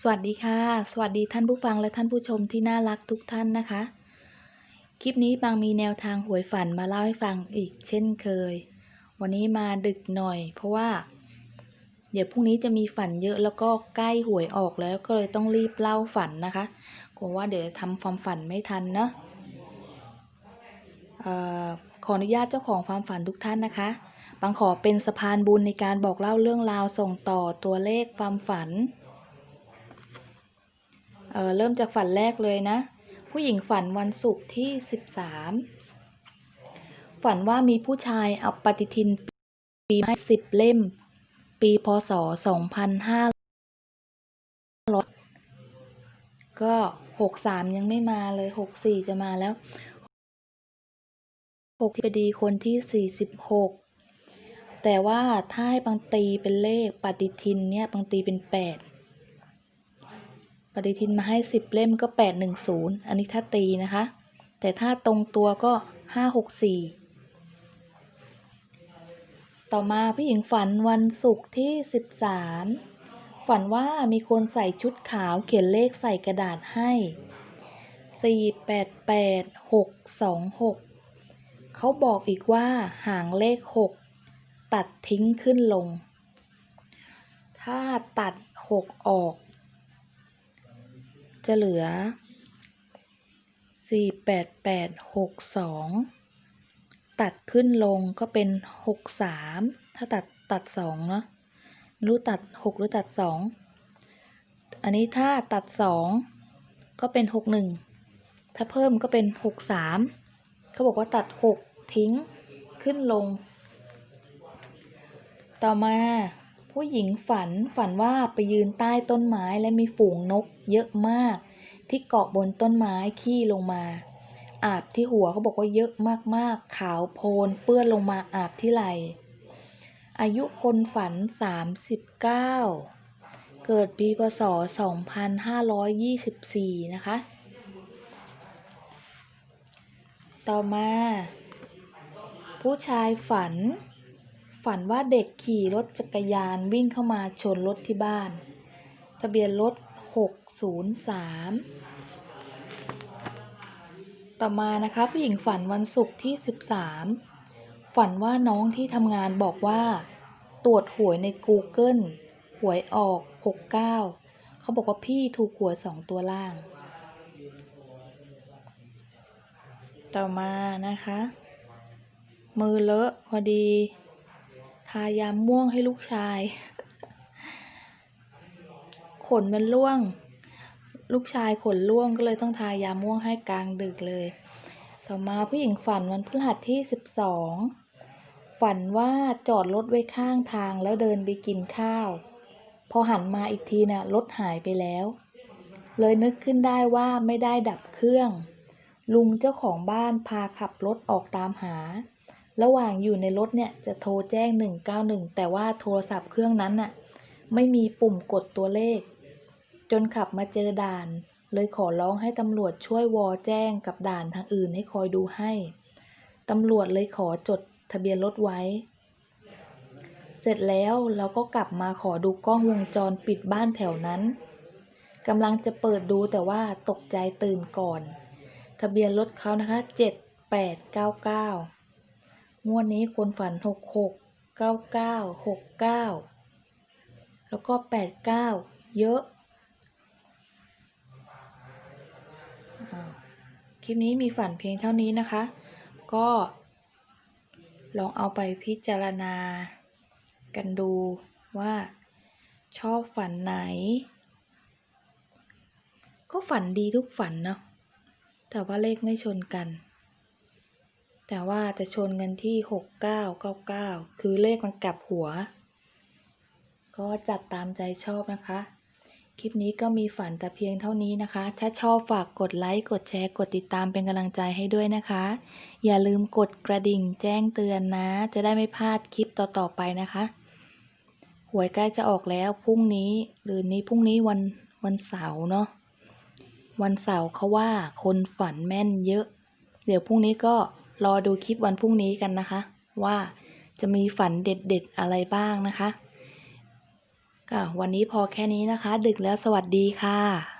สวัสดีค่ะ สวัสดีท่านผู้ฟังและท่านผู้ชมที่น่ารักทุกท่านนะคะ คลิปนี้บางมีแนวทางหวยฝันมาเล่าให้ฟังอีกเช่นเคย วันนี้มาดึกหน่อย เพราะว่า เดี๋ยวพรุ่งนี้จะมีฝันเยอะแล้วก็ใกล้หวยออกแล้วก็เลยต้องรีบเล่าฝันนะคะกลัวว่าเดี๋ยวทำความฝันไม่ทันเนาะเอ่อขออนุญาตเจ้าของความฝันทุกท่านนะคะ บางขอเป็นสะพานบุญในการบอกเล่าเรื่องราวส่งต่อตัวเลขความฝัน เออเริ่มจากฝันแรกเลยนะ ผู้หญิงฝันวันศุกร์ที่ 13 ฝันว่ามีผู้ชายเอาปฏิทินปีให้สิบเล่ม ปีพศ 2500 ก็ 63 ยังไม่มาเลย 64 จะมาแล้ว6ที่ดีคนที่ 46แต่ว่าถ้าให้บางตีเป็นเลขปฏิทินเนี่ยบางตีเป็น8ป ปฏิทินมาให้สิบเล่มก็แปดหนึ่งศูนย์อันนี้ถ้าตีนะคะ แต่ถ้าตรงตัวก็ห้าหกสี่ต่อมาผู้หญิงฝันวันศุกร์ที่สิบสามฝันว่ามีคนใส่ชุดขาวเขียนเลขใส่กระดาษให้สี่แปดแปดหกสองหกเขาบอกอีกว่าหางเลขหกตัดทิ้งขึ้นลง ถ้าตัดหกออก จะเหลือสี่แปดแปดหกสองตัดขึ้นลงก็เป็นหกสามถ้าตัดตัดสองเนาะไม่รู้ตัดหกหรือตัดสองอันนี้ถ้าตัดสองก็เป็นหกหนึ่งถ้าเพิ่มก็เป็นหกสามเขาบอกว่าตัดหกทิ้งขึ้นลง ต่อมา ผู้หญิงฝันฝันว่าไปยืนใต้ต้นไม้และมีฝูงนกเยอะมาก ที่เกาะบนต้นไม้ขี้ลงมา อาบที่หัวเขาบอกว่าเยอะมากๆ ขาวโพลนเปื้อนลงมาอาบที่ไหลอายุคนฝัน 39 เกิดปีพศ 2524 นะคะ ต่อมา ผู้ชายฝัน ฝันว่าเด็กขี่รถจักรยานวิ่งเข้ามาชนรถที่บ้าน ทะเบียนรถ 603 ต่อมานะคะผู้หญิงฝันวันศุกร์ที่ 13 ฝันว่าน้องที่ทำงานบอกว่า ตรวจหวยใน Google หวยออก 69 เขาบอกว่าพี่ถูกหวยสองตัวล่าง ต่อมานะคะ มือเลอะพอดี ทายามม่วงให้ลูกชาย ขนมันร่วง ลูกชายขนร่วงก็เลยต้องทายาม่วงให้กลางดึกเลย ต่อมาผู้หญิงฝันวันพฤหัสที่สิบสองฝันว่าจอดรถไว้ข้างทางแล้วเดินไปกินข้าว พอหันมาอีกทีน่ะรถหายไปแล้ว เลยนึกขึ้นได้ว่าไม่ได้ดับเครื่อง ลุงเจ้าของบ้านพาขับรถออกตามหา ระหว่างอยู่ในรถเนี่ยจะโทรแจ้ง 191 แต่ว่าโทรศัพท์เครื่องนั้นน่ะไม่มีปุ่มกดตัวเลข จนขับมาเจอด่าน เลยขอร้องให้ตำรวจช่วยวอแจ้งกับด่านทางอื่นให้คอยดูให้ตำรวจเลยขอจดทะเบียนรถไว้ เสร็จแล้วเราก็กลับมาขอดูกล้องวงจรปิดบ้านแถวนั้นกำลังจะเปิดดูแต่ว่าตกใจตื่นก่อน ทะเบียนรถเขานะคะ 7899 งวดนี้คนฝันหกหกเก้าเก้าหกเก้าแล้วก็แปดเก้าเยอะอคลิปนี้มีฝันเพียงเท่านี้นะคะ ก็ ลองเอาไปพิจารณา กันดูว่าชอบฝันไหน ก็ฝันดีทุกฝันเนาะแต่ว่าเลขไม่ชนกัน แต่ว่าจะชนกันที่หกเก้าเก้าเก้าคือเลขมันกลับหัว ก็จัดตามใจชอบนะคะ คลิปนี้ก็มีฝันแต่เพียงเท่านี้นะคะ ถ้าชอบฝากกดไลค์ กดแชร์ กดติดตามเป็นกำลังใจให้ด้วยนะคะ อย่าลืมกดกระดิ่งแจ้งเตือนนะ จะได้ไม่พลาดคลิปต่อๆไปนะคะ หวยใกล้จะออกแล้วพรุ่งนี้ หรือนี้พรุ่งนี้วันวันเสาร์เนาะ วันเสาร์เขาว่าคนฝันแม่นเยอะ เดี๋ยวพรุ่งนี้ก็ รอดูคลิปวันพรุ่งนี้กันนะคะ ว่าจะมีฝันเด็ดๆอะไรบ้างนะคะก็วันนี้พอแค่นี้นะคะ ดึกแล้วสวัสดีค่ะ